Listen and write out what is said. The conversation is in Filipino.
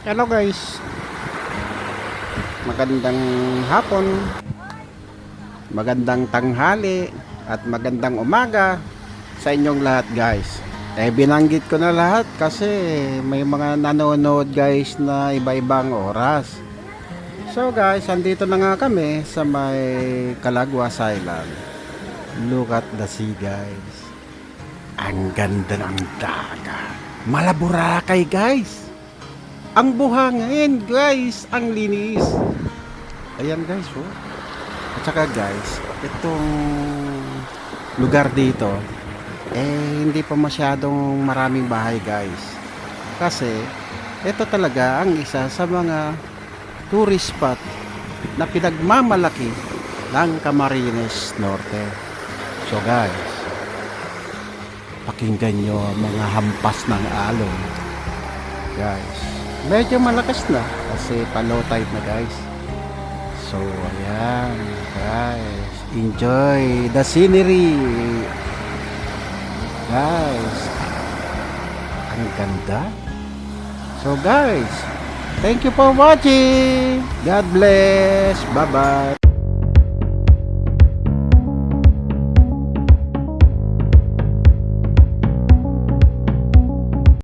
Hello guys. Magandang hapon. Magandang tanghali at magandang umaga sa inyong lahat guys. Eh binanggit ko na lahat kasi may mga nanonood guys na iba-ibang oras. So guys, andito na nga kami sa may Calaguas Island. Look at the sea guys. Ang ganda ng dagat. Malaburakay guys. Ang buhangin, guys, ang linis. Ayan, guys, oh. At saka, guys, itong lugar dito, eh, hindi pa masyadong maraming bahay, guys. Kasi, ito talaga ang isa sa mga tourist spot na pinagmamalaki ng Camarines Norte. So, guys, pakinggan nyo ang mga hampas ng alon. Guys, medyo malakas na kasi palow type na guys. So, ayan, guys. Enjoy the scenery. Guys, ang ganda. So, guys, thank you for watching. God bless. Bye-bye.